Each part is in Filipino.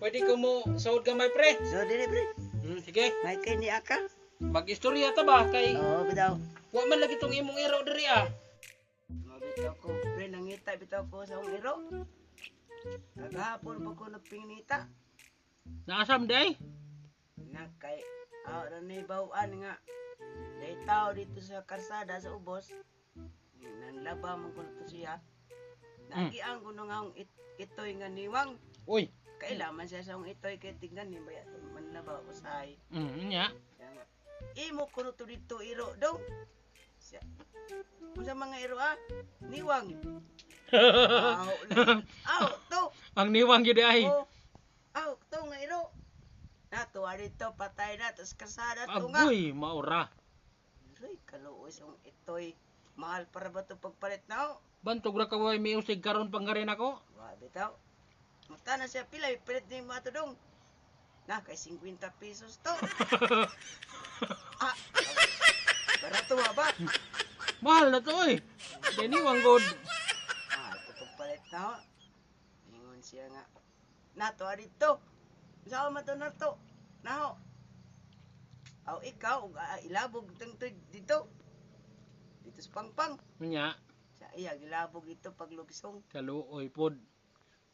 Ready ko mo sahod gamay pre? So dili pre, Hmm, sige. may kay ni aka. Mag-istorya ta ba kay Oo bitaw. wa man lagi tong imong iro diri ah. Mabitaw ko pre nangita bitaw ko sa akong iro. Kagahapon pa ko nagpinita. Naasam day? Na kay aw ra ni bawaan nga. Day tao dito sa karsada sa ubos. Nanlaba man ko siya. Nagiang ko nga ang it, itoy nga niwang. Uy. Kailaman siya sa itoy kay tignan ni baya manlaba ko sa ay. Hmm, nya. Imo ko to dito iro daw. Siya. Kung sa mga iro ah, niwang. Aw, aw, to. Ang niwang gyud ay. Oh, aw, to nga iro. Nato, dito, patay na, tapos kasada to nga. Agoy, maura. Aray, kaluoy sa ito'y mahal para ba to pagpalit na ho? Bantog ra kaway may usig karon pangarin ako. Wa, bitaw. Mata na siya pila, pilit ni mga tudong. Na, kay 50 pesos to. ah, barato nga ba? Mahal na to oy. Kay niwang god. Ah, ito pagpalit na ho. Ingon siya nga. Nato, adito. Saan man to na to? Na ho. Aw, ikaw, ug, ah, ilabog tong to dito. Dito sa pangpang. Nya, Sa iya, ilabog ito pag lugsong. kaluoy pod.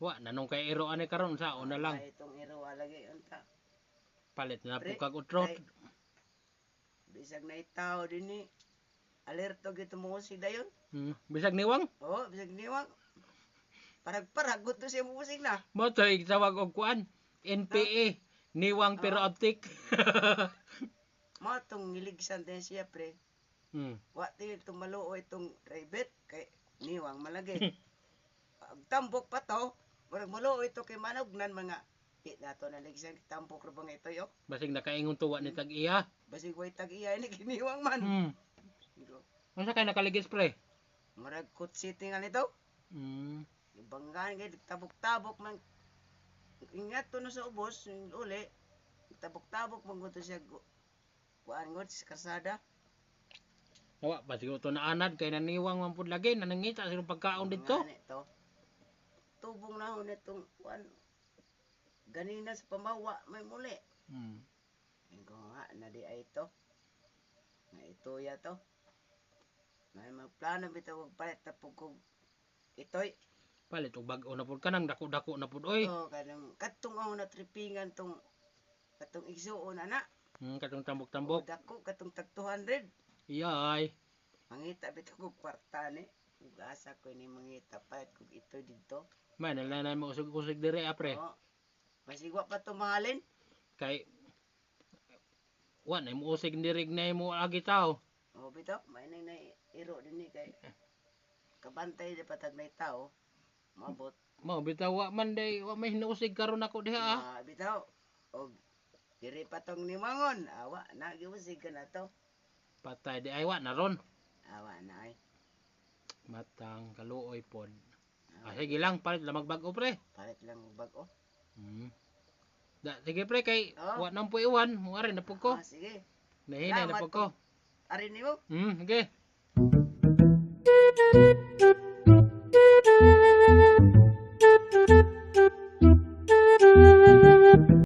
Wa nanong kay iro ani karon sa una lang. Ay, itong iro, alagay, unta. Palit na po kag utrot. Bisag na itaw din ni. Alerto gito mo si dayon. Hmm, bisag niwang. Oo, bisag niwang. Parag-parag, gusto siya musik na. Mo to tawag og kuan. NPA, niwang pero Ah. optic. Mga itong niligsan din siya, pre. Hmm. Wati itong maluo itong rabbit kay niwang malagi. Ang tambok pa to, parang maluo ito kay manugnan mga di na to naligsan tambok ra bang ito yo. Basig nakaingon tuwa ni tag iya. Basig way tag iya ni giniwang man. Hmm. Unsa kay nakaligis pre? Marag kutsi tingal ito. Hmm. Ibanggan kay tabok-tabok man. Ingat to na sa ubos, uli. Tabok-tabok man siya kuan ngot sa karsada. Wa basig to na anad kay naniwang man pud lagi nanangita sa pagkaon dito. Ngani to. Tubong na ho nitong kuan. Ganina sa pamawa may muli. Hmm. Ko nga na di ay ito. Na ito ya to. May magplano bitaw og palit ta pug itoy. Palit og bag-o na pud kanang dako-dako na pud oy. Oh, kanang katong ako na tripingan tong katong igsuon ana. Hmm, katong tambok-tambok. dako katong tag 200. Iyay. Mangita bitaw kog kwarta ni. Ug asa ko ni mangita palit kog itoy dito. Man nalanay mo usog-usog dire apre. Oh. Masigwa pa to mahalin. Kay wa na mo usig dirig na mo agi tao. Oh, bitaw, may nang na iro din ni kay kabantay di patag may tao. Mabot. Mo bitaw wa man day wa may hinuusig karon ako diha ah. Ah, bitaw. Og diri pa tong nimangon. Awa, nagiusig ka na to. Patay di ay wa na ron. Awa na ay. Matang kaluoy pod. Ah, sige lang palit lang magbag-o pre. Palit lang og bag-o. Hmm. Da, sige pre kay Oh. wa nang po iwan, mo ari na pud ko. Ah, sige. Nahinay na pud ko. Ari nimo. Hmm, sige.